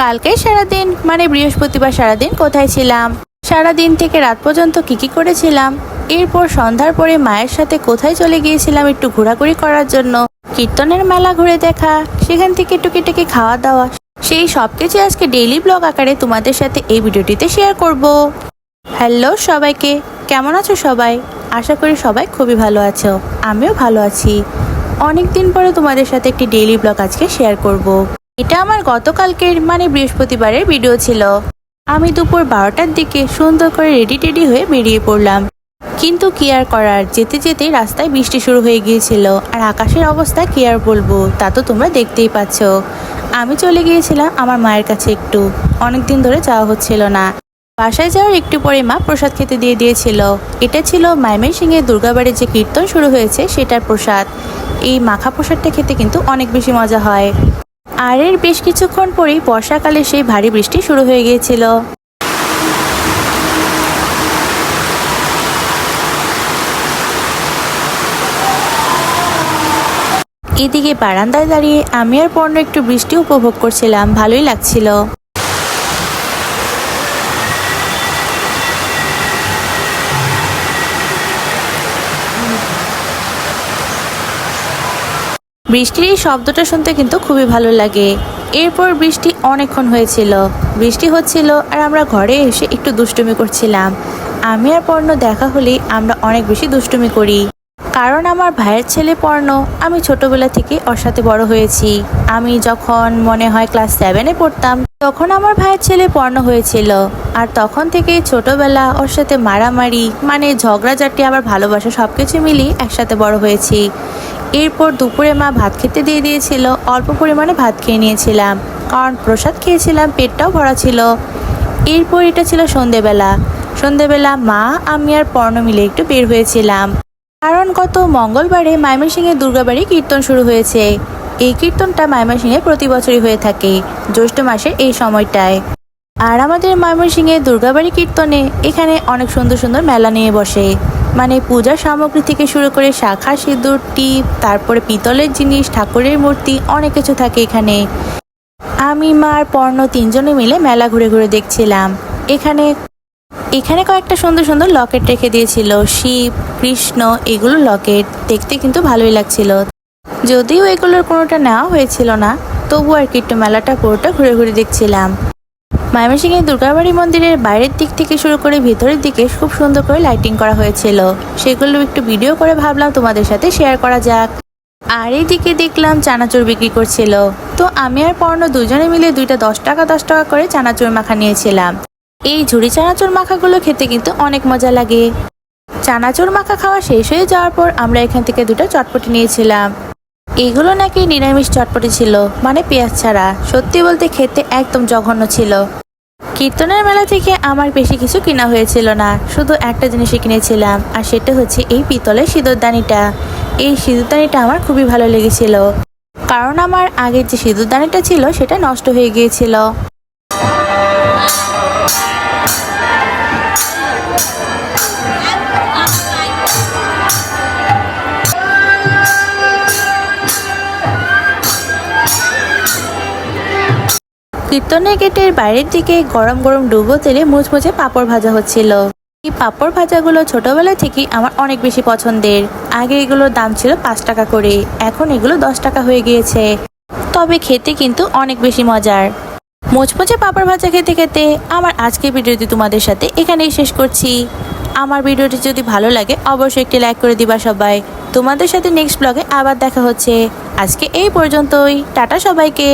কালকে সারাদিন? মানে বৃহস্পতিবার সারাদিন কোথায় ছিলাম? সারাদিন থেকে রাত পর্যন্ত কি কি করেছিলাম? এরপর সন্ধ্যার পরে মায়ের সাথে কোথায় চলে গিয়েছিলাম একটু ঘোরাঘুরি করার জন্য? কীর্তনের মেলা ঘুরে দেখা, সেখান থেকে টুকিটাকি খাওয়া দাওয়া সেই সব কিছু আজকে ডেইলি ব্লগ আকারে তোমাদের সাথে এই ভিডিওটিতে শেয়ার করব। হ্যালো সবাইকে, কেমন আছো সবাই? আশা করি সবাই খুবই ভালো আছো। আমিও ভালো আছি। অনেক দিন পরে তোমাদের সাথে একটি ডেইলি ব্লগ আজকে শেয়ার করব। এটা আমার গতকালকের মানে বৃহস্পতিবারের ভিডিও ছিল। আমি দুপুর বারোটার দিকে সুন্দর করে রেডি টেডি হয়ে বেরিয়ে পড়লাম। কিন্তু কি আর করার, যেতে যেতে রাস্তায় বৃষ্টি শুরু হয়ে গিয়েছিল। আর আকাশের অবস্থা কি আর বলব, তা তো তোমরা দেখতেই পাচ্ছ। আমি চলে গিয়েছিলাম আমার মায়ের কাছে একটু। অনেক দিন ধরে যাওয়া হচ্ছিল না। বাসায় যাওয়ার একটু পরে মা প্রসাদ খেতে দিয়ে দিয়েছিল। এটা ছিল মাইমের সিংহে দুর্গাবাড়ির যে কীর্তন শুরু হয়েছে, সেটার প্রসাদ। এই মাখা প্রসাদটা খেতে কিন্তু অনেক বেশি মজা হয়। আর এর বেশ কিছুক্ষণ পরেই বর্ষাকালে সেই ভারী বৃষ্টি শুরু হয়ে গিয়েছিল। এদিকে বারান্দায় দাঁড়িয়ে আমি আর পণ্য একটু বৃষ্টি উপভোগ করছিলাম, ভালোই লাগছিল। বৃষ্টির এই শব্দটা শুনতে কিন্তু খুবই ভালো লাগে। এরপর বৃষ্টি অনেকক্ষণ হয়েছিল। বৃষ্টি হচ্ছিল আর আমরা ঘরে এসে একটু দুষ্টুমি করছিলাম। আমি আর পর্ণ দেখা হলেই আমরা অনেক বেশি দুষ্টুমি করি। কারণ আমার ভাইয়ের ছেলে পর্ণ, আমি ছোটবেলা থেকে ওর সাথে বড় হয়েছি। আমি যখন মনে হয় ক্লাস সেভেনে পড়তাম, তখন আমার ভাইয়ের ছেলে পর্ণ হয়েছিল। আর তখন থেকে ছোটবেলা ওর সাথে মারামারি মানে ঝগড়াঝাটি আবার ভালোবাসা সব কিছু মিলিয়ে একসাথে বড় হয়েছি। এরপর দুপুরে মা ভাত খেতে দিয়ে দিয়েছিল। অল্প পরিমাণে ভাত খেয়ে নিয়েছিলাম। কারণ প্রসাদ খেয়েছিলাম, পেটটাও ভরা ছিল। এরপর এটা ছিল সন্ধেবেলা। সন্ধেবেলা মা, আমি আর পর্ণ মিলে একটু বের হয়েছিলাম। কারণ গত মঙ্গলবারে ময়মনসিংহে দুর্গাবাড়ি কীর্তন শুরু হয়েছে। এই কীর্তনটা ময়মনসিংহে প্রতি বছরই হয়ে থাকে, জ্যৈষ্ঠ মাসের এই সময়টায়। আর আমাদের ময়মনসিংহে দুর্গাবাড়ি কীর্তনে এখানে অনেক সুন্দর সুন্দর মেলা নিয়ে বসে। মানে পূজার সামগ্রী থেকে শুরু করে শাখা সিঁদুর, টিপ, তারপরে পিতলের জিনিস, ঠাকুরের মূর্তি, অনেক কিছু থাকে এখানে। আমি মার পর্ণ তিনজনে মিলে মেলা ঘুরে ঘুরে দেখছিলাম। এখানে এখানে কয়েকটা সুন্দর সুন্দর লকেট রেখে দিয়েছিল। শিব, কৃষ্ণ, এগুলো লকেট। দেখতে কিন্তু ভালোই লাগছিল। যদিও এগুলোর কোনোটা নেওয়া হয়েছিল না, তবু আর কি একটু মেলাটা পুরোটা ঘুরে ঘুরে দেখছিলাম। ময়মনসিংহের দুর্গাবাড়ি মন্দিরের বাইরের দিক থেকে শুরু করে ভিতরের দিকে খুব সুন্দর করে লাইটিং করা হয়েছিল। সেগুলো একটু ভিডিও করে ভাবলাম তোমাদের সাথে শেয়ার করা যাক। আর এইদিকে দেখলাম চানাচুর বিক্রি করছিল। তো আমি আর পর্ণ দুজনে মিলে দুইটা দশ টাকা দশ টাকা করে চানাচুর মাখা নিয়েছিলাম। এই ঝুড়ি চানাচুর মাখাগুলো খেতে কিন্তু অনেক মজা লাগে। চানাচুর মাখা খাওয়া শেষ হয়ে যাওয়ার পর আমরা এখান থেকে দুটো চটপটি নিয়েছিলাম। এগুলো নাকি নিরামিষ চটপটি ছিল মানে পেঁয়াজ ছাড়া। সত্যি বলতে খেতে একদম জঘন্য ছিল। কীর্তনের মেলা থেকে আমার বেশি কিছু কেনা হয়েছিল না, শুধু একটা জিনিসই কিনেছিলাম, আর সেটা হচ্ছে এই পিতলের সিঁদুরদানিটা। এই সিঁদুরদানিটা আমার খুবই ভালো লেগেছিল। কারণ আমার আগের যে সিঁদুরদানিটা ছিল, সেটা নষ্ট হয়ে গিয়েছিল। কীর্তনের গেটের বাইরের দিকে গরম গরম ডুবো তেলে মুচমুচে পাঁপড় ভাজা হচ্ছিল। এই পাঁপড় ভাজাগুলো ছোটবেলা থেকেই আমার অনেক বেশি পছন্দের। আগে এগুলোর দাম ছিল পাঁচ টাকা করে, এখন এগুলো দশ টাকা হয়ে গিয়েছে। তবে খেতে কিন্তু অনেক বেশি মজার। মুচমুচে পাঁপড় ভাজা খেতে খেতে আমার আজকের ভিডিওটি তোমাদের সাথে এখানেই শেষ করছি। আমার ভিডিওটি যদি ভালো লাগে, অবশ্যই একটি লাইক করে দিবা সবাই। তোমাদের সাথে নেক্সট ব্লগে আবার দেখা হচ্ছে। আজকে এই পর্যন্তই। টাটা সবাইকে।